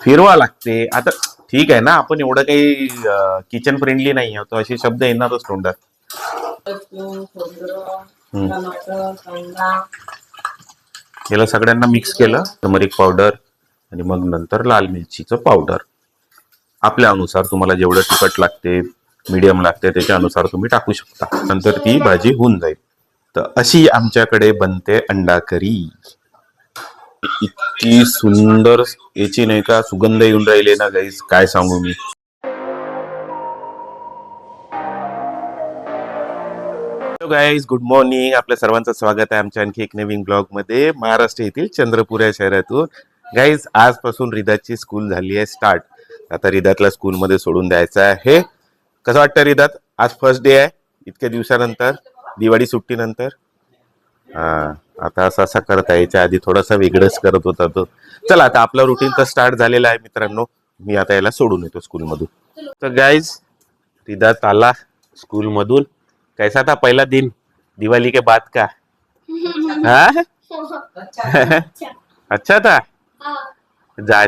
फिरवा लागते. आता ठीक आहे ना आपण एवढं काही किचन फ्रेंडली नाही आहोत असे शब्द येणारच तोंडात. याला सगळ्यांना मिक्स केलं. टमरिक पावडर आणि मग नंतर लाल मिरचीचं पावडर आपल्या अनुसार तुम्हाला जेवढं तिखट लागते मीडियम लागते त्याच्या अनुसार तुम्ही टाकू शकता. नंतर ती भाजी होऊन जाईल. तर अशी आमच्याकडे बनते अंडा करी इतकी सुंदर याची नाही का सुगंध येऊन राहिले ना गाईज काय सांगू मी? हॅलो गाईज गुड मॉर्निंग आपल्या सर्वांचं स्वागत आहे आमच्या आणखी एक नवीन ब्लॉगमध्ये. महाराष्ट्र येथील चंद्रपूर या शहरातून. गाईज आजपासून रिदाची स्कूल झाली आहे स्टार्ट आता रिदातला स्कूलमध्ये सोडून द्यायचं आहे. कसं वाटतं रिदात? आज फर्स्ट डे आहे. इतक्या दिवसानंतर दिवाळी सुट्टीनंतर. हा आता असं असं करत आहे. याच्या आधी थोडासा वेगळंच करत होता तो. चला आता आपला रुटीन तर स्टार्ट झालेला आहे मित्रांनो. मी आता याला सोडून येतो स्कूलमधून तर गाईज रिदात आला स्कूलमधून कैसा था पहला दिन? दिवाली के बाद का? हाँ? अच्छा. था? जा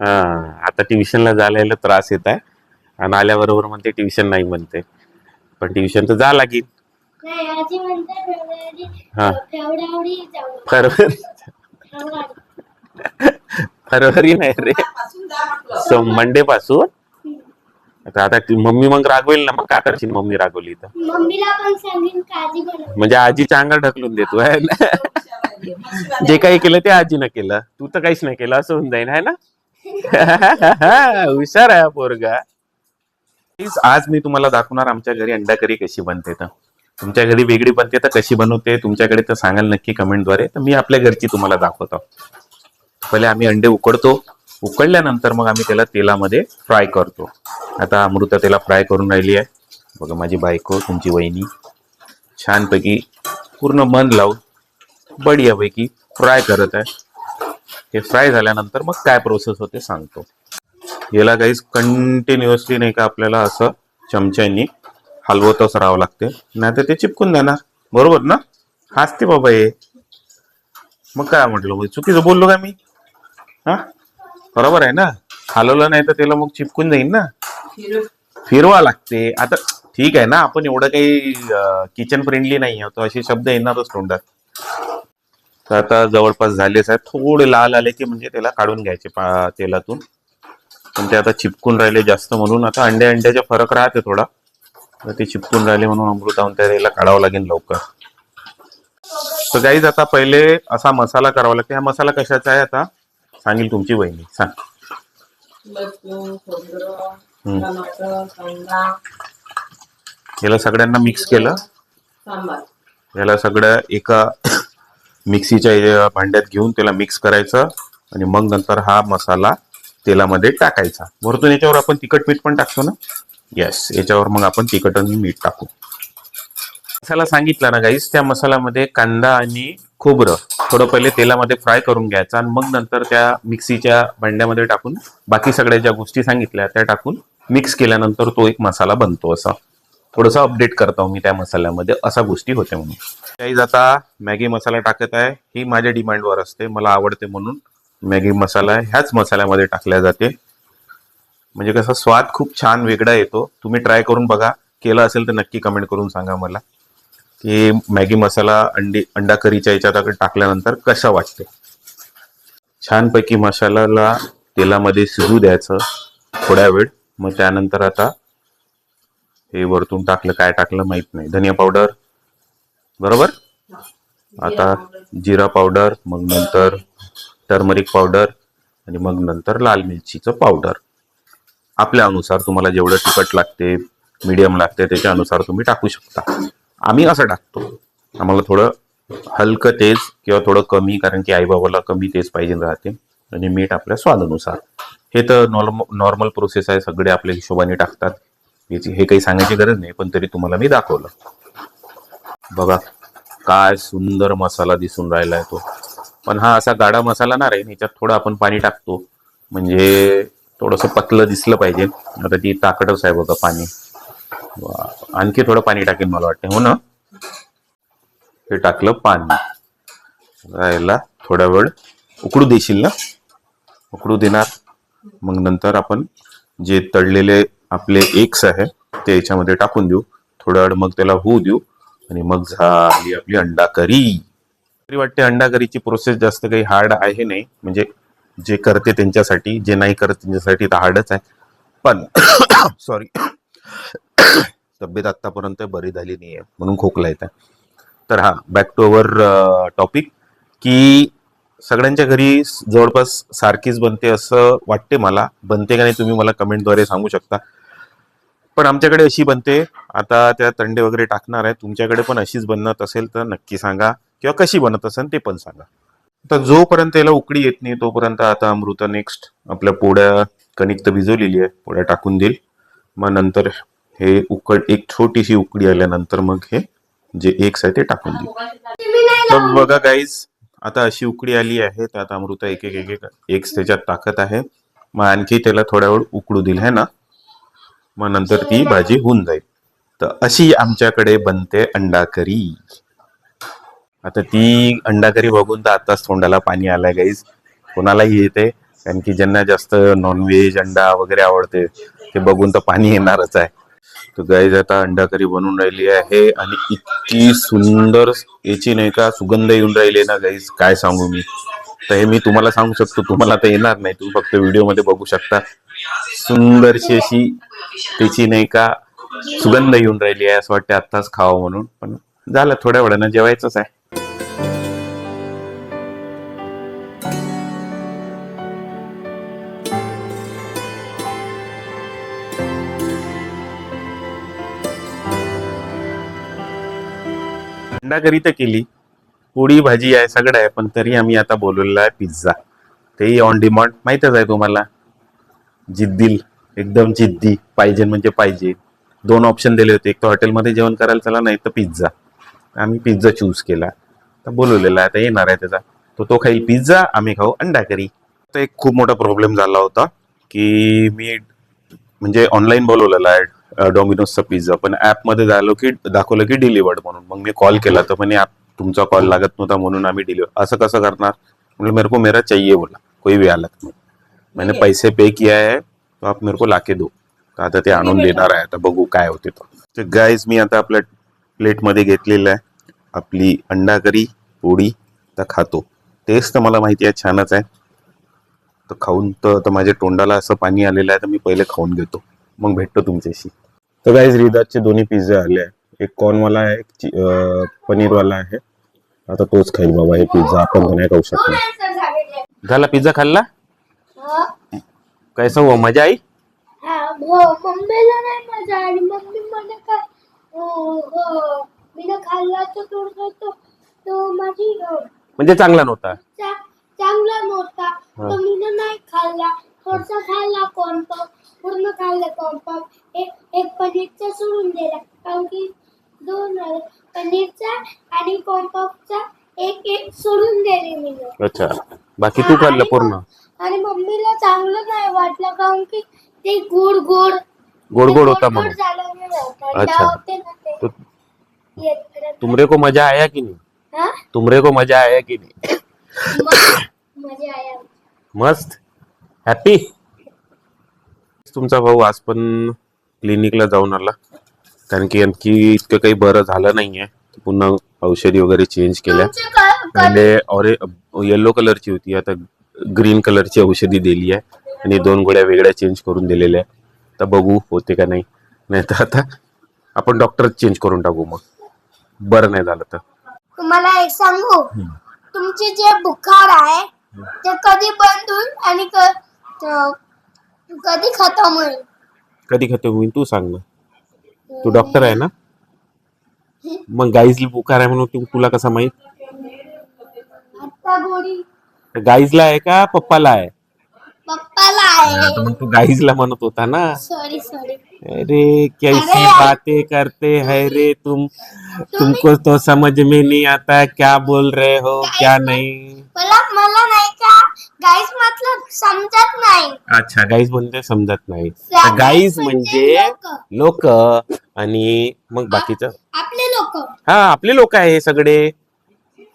हा आता ट्युशनला जायला त्रास येत आहे. आणि आल्याबरोबर म्हणते ट्युशन नाही म्हणते. पण ट्युशन तर जा लागेल नाही आजी म्हणते फेब्रुवारी हा. जाऊ. फरवरी फरवरी नाही रे. पासून जा म्हटलं सो मंडे पासून आता आता ती मम्मी मग रागवेल ना मग? काय करशील मम्मी रागवली तर. मम्मीला पण सांगेन काळजी बनव म्हणजे आजीच्या अंगावर ढकलून देतो आहे ना? जे काही केलं ते आजीनं केलं. तू तर काहीच नाही केलं असं होऊन जाईल है ना? हुशार आहे हा पोरगा. प्लीज आज मी तुम्हाला दाखवणार आमच्या घरी अंडा करी कशी बनते तर. तुमच्या घरी वेगळी बनते तर कशी बनवते तुमच्याकडे तर सांगाल नक्की कमेंटद्वारे. तर मी आपल्या घरची तुम्हाला दाखवतो. पहिले आम्ही अंडे उकडतो. उकडल्यानंतर मग आम्ही त्याला तेलामध्ये फ्राय करतो. आता अमृता त्याला फ्राय करून राहिली आहे. बघा माझी बायको तुमची वहिनी छानपैकी पूर्ण मन लावून बढियापैकी फ्राय करत आहे. हे फ्राय झाल्यानंतर मग काय प्रोसेस होते सांगतो. याला काहीच कंटिन्युअसली नाही का आपल्याला असं चमच्यानी हलवतच राहावं लागते. नाहीतर ते चिपकून जाणार बरोबर ना? हसते बाबा हे. मग काय म्हटलं चुकीचं बोललो का मी? हा? बरोबर आहे ना? हलवलं नाही तर त्याला मग चिपकून जाईल ना? फिर फिरवा लागते. आता ठीक आहे ना? आपण एवढं काही किचन फ्रेंडली नाही आहोत. असे शब्द येणारच तोंडात. तर आता जवळपास झालेच आहे थोडे लाल आले की म्हणजे त्याला काढून घ्यायचे पा तेलातून. पण ते आता चिपकून राहिले जास्त म्हणून. आता अंड्या अंड्याचा फरक राहते थोडा. तर ते चिपकून राहिले म्हणून अमृताहून त्याला काढावं लागेल लवकर. तर गाईज आता पहिले असा मसाला करावा लागते. हा मसाला कशाचा आहे आता? सांगेल तुमची वहिनी. सांग. याला सगळ्यांना मिक्स केलं? याला सगळं एका मिक्सीच्या भांड्यात घेऊन त्याला मिक्स करायचं. आणि मग नंतर हा मसाला तेलामध्ये टाकायचा. वरतून याच्यावर आपण तिखट मीठ पण टाकतो ना? येस याच्यावर मग आपण तिखट आणि मीठ टाकू. मसाला सांगितला ना गाईस त्या मसाल्यामध्ये कांदा आणि खोबरं थोडं पहिले तेलामध्ये फ्राय करून घ्यायचं आणि मग नंतर त्या मिक्सीच्या भांड्यामध्ये टाकून बाकी सगळ्या ज्या गोष्टी सांगितल्या त्या टाकून मिक्स केल्यानंतर तो एक मसाला बनतो असा. थोडंसं अपडेट करतो मी त्या मसाल्यामध्ये असा गोष्टी होते म्हणून. काही आता मॅगी मसाला टाकत आहे. ही माझ्या डिमांडवर असते मला आवडते म्हणून. मॅगी मसाला ह्याच मसाल्यामध्ये टाकल्या जाते. म्हणजे कसा स्वाद खूप छान वेगळा येतो. तुम्ही ट्राय करून बघा. केला असेल तर नक्की कमेंट करून सांगा मला. की मॅगी मसाला अंडी अंडा करीच्या याच्यात टाकल्यानंतर कसा वाटते? छानपैकी मसाल्याला तेलामध्ये शिजू द्यायचं थोड्या वेळ. मग त्यानंतर आता हे वरतून टाकलं काय टाकलं माहीत नाही. धनिया पावडर बरोबर? आता जिरा पावडर मग नंतर टर्मरिक पावडर आणि मग नंतर लाल मिरचीचं पावडर आपल्या अनुसार तुम्हाला जेवढं तिखट लागते मीडियम लागते त्याच्या अनुसार तुम्ही टाकू शकता. आम्ही असं टाकतो. आम्हाला थोडं हलकं तेज किंवा थोडं कमी कारण की आईबाबाला कमी तेज पाहिजे राहते आणि मीठ आपल्या स्वादानुसार. हे तर नॉर्म नॉर्मल प्रोसेस आहे. सगळे आपल्या हिशोबाने टाकतात. याची हे काही सांगायची गरज नाही पण तरी तुम्हाला मी दाखवलं. बघा काय सुंदर मसाला दिसून राहिला आहे तो. पण हा असा गाढा मसाला ना रे याच्यात थोडं आपण पाणी टाकतो. म्हणजे थोडंसं पतलं दिसलं पाहिजे. आता ती ताकदच आहे बघा पाणी. आणखी थोडं पाणी टाकेन मला वाटतं हो ना? हे टाकलं पाणी. राहायला थोडा वेळ. उकडू देशील ना? उकडू देणार. मग नंतर आपण जे तळलेले आपले एक्स आहे ते याच्यामध्ये टाकून देऊ. थोडा वेळ मग त्याला होऊ देऊ. आणि मग झाली आपली अंडा करी तरी वाटते अंडाकरीची प्रोसेस जास्त काही हार्ड आहे नाही. म्हणजे जे करते त्यांच्यासाठी जे नाही करत त्यांच्यासाठी तर हार्डच आहे. पण सॉरी तब्येत आत्तापर्यंत बरी झाली नाही आहे म्हणून खोकला येत आहे तर हा बॅक टू अवर टॉपिक की सगळ्यांच्या घरी जवळपास सारखीच बनते असं वाटते मला. बनते का नाही तुम्ही मला कमेंटद्वारे सांगू शकता. पण आमच्याकडे अशी बनते. आता त्या तंडे वगैरे टाकणार आहे. तुमच्याकडे पण अशीच बनत असेल तर नक्की सांगा. किंवा कशी बनत असेल ते पण सांगा. तर जोपर्यंत याला उकडी येत नाही तोपर्यंत आता अमृता नेक्स्ट आपल्या पोळ्या कणिक तर भिजवलेली आहे पोळ्या टाकून देईल. मग नंतर हे उकड एक छोटीशी उकडी आल्यानंतर मग हे जे एग्स आहे ते टाकून देईल. तर बघा गाईज आता अशी उकडी आली आहे तर आता अमृता एक एक एक एक एग्स त्याच्यात टाकत आहे. मग आणखी त्याला थोड्या वेळ उकडू दिल है ना? मग नंतर ती भाजी होऊन जाईल. तर अशी आमच्याकडे बनते अंडा करी आता ती अंडाकरी बघून तर आताच तोंडाला पाणी आलंय गाईज कोणालाही येते कारण की ज्यांना जास्त नॉनव्हेज अंडा वगैरे आवडते ते बघून तर पाणी येणारच आहे. तर गाईज आता अंडाकरी बनून राहिली आहे आणि इतकी सुंदर याची नाही का सुगंध येऊन राहिली ना गाईज काय सांगू मी? तर हे मी तुम्हाला सांगू शकतो तुम्हाला तर येणार नाही. तुम्ही फक्त व्हिडिओमध्ये बघू शकता. सुंदरशी अशी त्याची नाही का सुगंध येऊन राहिली आहे असं वाटतं आत्ताच खावं म्हणून. पण झालं थोड्या वेळानं जेवायचंच आहे. अंडा करी तर केली. पोळी भाजी आहे सगळं आहे पण तरी आम्ही आता बोलवलेला आहे पिझ्झा तेही ऑन डिमांड माहीतच आहे तुम्हाला. जिद्दील एकदम जिद्दी पाहिजे म्हणजे पाहिजे. दोन ऑप्शन दिले होते. एक तर हॉटेलमध्ये जेवण करायला चला नाही तर पिझ्झा आम्ही पिझ्झा चूज केला. तर बोलवलेला आहे आता येणार आहे त्याचा. तो तो खाईल पिझ्झा आम्ही खाऊ अंडा करी. तर एक खूप मोठा प्रॉब्लेम झाला होता की मी म्हणजे ऑनलाईन बोलवलेला आहे. डॉमिनोजचा पिझ्झा पण ॲपमध्ये झालो की दाखवलं की डिलिवर्ड म्हणून. मग मी कॉल केला तर म्हणे ॲप तुमचा कॉल लागत नव्हता म्हणून आम्ही डिलिव्हर असं कसं करणार? म्हणजे मेरे को मेरा चाहिए बोला. कोई भी हालत में मैंने पैसे पे किया है तो आप मेरे को लाके दो. तर आता ते आणून देणार आहे. आता बघू काय होते तो. तर गाईज मी आता आपल्या प्लेटमध्ये घेतलेलं आहे. आपली अंडा करी पोळी तर खातो. टेस्ट तर मला माहिती आहे छानच आहे. तर खाऊन तर आता माझ्या तोंडाला असं पाणी आलेलं आहे तर मी पहिले खाऊन घेतो. मग भेटतो तुमच्याशी. तर गाईज रिदाजचे दोन्ही पिझ्झे आले आहे एक कॉर्नवाला आहे एक पनीरवाला आहे. आता तोच खाईल बाबा हे पिझ्झा आपण नाही खाऊ शकणार. झाला पिझ्झा खाल्ला? कैसा हुआ मजा आई? हो मम्मीला नाही मजा आली मम्मी मला काय हो. हो मी खाल्ला तर थोडस तो तो माझी म्हणजे चांगला नव्हता चांगला नव्हता मी नाही खाल्ला. थोडसा खाल्ला कॉर्नपॉप पूर्ण खाल्लं कॉर्नपॉप एक एक पनीरचा सोडून दिला. कारण की दोन. पनीरचा आणि कॉर्नपॉपचा एक एक सोडून दिले मी. अच्छा. बाकी तू खाल्लं पूर्ण? आणि मम्मीला चांगलं नाही वाटलं कारण की ते गोड गोड गोड गोड होता म्हणून. अच्छा. ते. तुमरे को मजा आया की नहीं? हा? तुमरे को मजा आया की नहीं? मजा आया. मस्त. हॅपी तुमचा भाऊ आज पण क्लिनिकला जाऊन आला. कारण की आणखी इतकं काही बरं झालं नाहीये. पुन्हा औषधी वगैरे चेंज केल्या. पहिले ऑरे येलो कलरची होती. आता ग्रीन कलरची औषधी दिली आहे. आणि दोन गोळ्या वेगळ्या चेंज करून दिलेल्या आहे तर बघू होते का नाही. नाही तर आता आपण डॉक्टर चेंज करून टाकू मग. बरं नाही झालं तर. तुम्हाला एक सांगू? तुमचे जे बुखार आहे ते कधी बंद होईल आणि क- कधी खतम होईल? कधी खतम होईल तू सांग ना. तू डॉक्टर आहे ना? मग गाईजला बुखार आहे म्हणून तुला कसा माहीत? आता गाईजला आहे का पप्पाला आहे? पप्पाला आहे. मग तू गाईजला म्हणत होता ना. सॉरी सॉरी अरे कैसी! बातें करते है रे तुम। तुमको तो समझ में नहीं आता क्या बोल रहे हो क्या नहीं। मला मला नाही का गाईस मतलब समजत नाही. अच्छा गाईज म्हणजे समजत नाही. गाईज गाईज म्हणजे म्हणजे लोक. आणि मग बाकीचं? आपले लोक. हा आपले लोक आहे हे सगळे.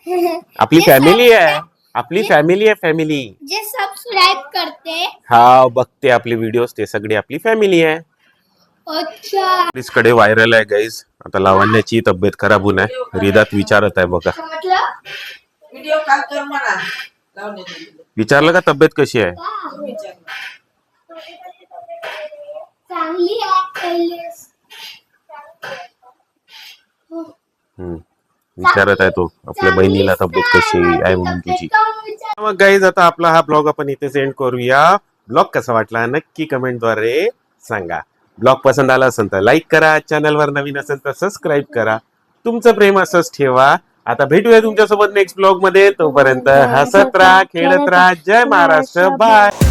आपली फॅमिली आहे. आपली फॅमिली आहे फॅमिली जे सबस्क्राईब करते. हा बघते आपले व्हिडिओ ते सगळी आपली फॅमिली आहे. अच्छा. कडे व्हायरल आहे गाईज आता लावण्याची तब्येत खराब होऊन आहे. रिदात विचारत आहे बघा. विचारलं का तब्येत कशी आहे का? विचार चांगली आहे पहिलेच हो. हम्म. विचारत आहे तो आपल्या बहिणीला तब्येत कशी आहे म्हणून तिची विचार मग गाईज आता आपला हा ब्लॉग आपण इथे सेंड करूया ब्लॉग कसा वाटला नक्की कमेंटद्वारे सांगा ब्लॉग पसंत आला असेल तर लाईक करा चॅनलवर नवीन असेल तर सबस्क्राईब करा तुमचं प्रेम असंच ठेवा आता भेटूया तुमच्यासोबत नेक्स्ट ब्लॉगमध्ये. तोपर्यंत हसत राहा खेळत राहा. जय महाराष्ट्र. बाय.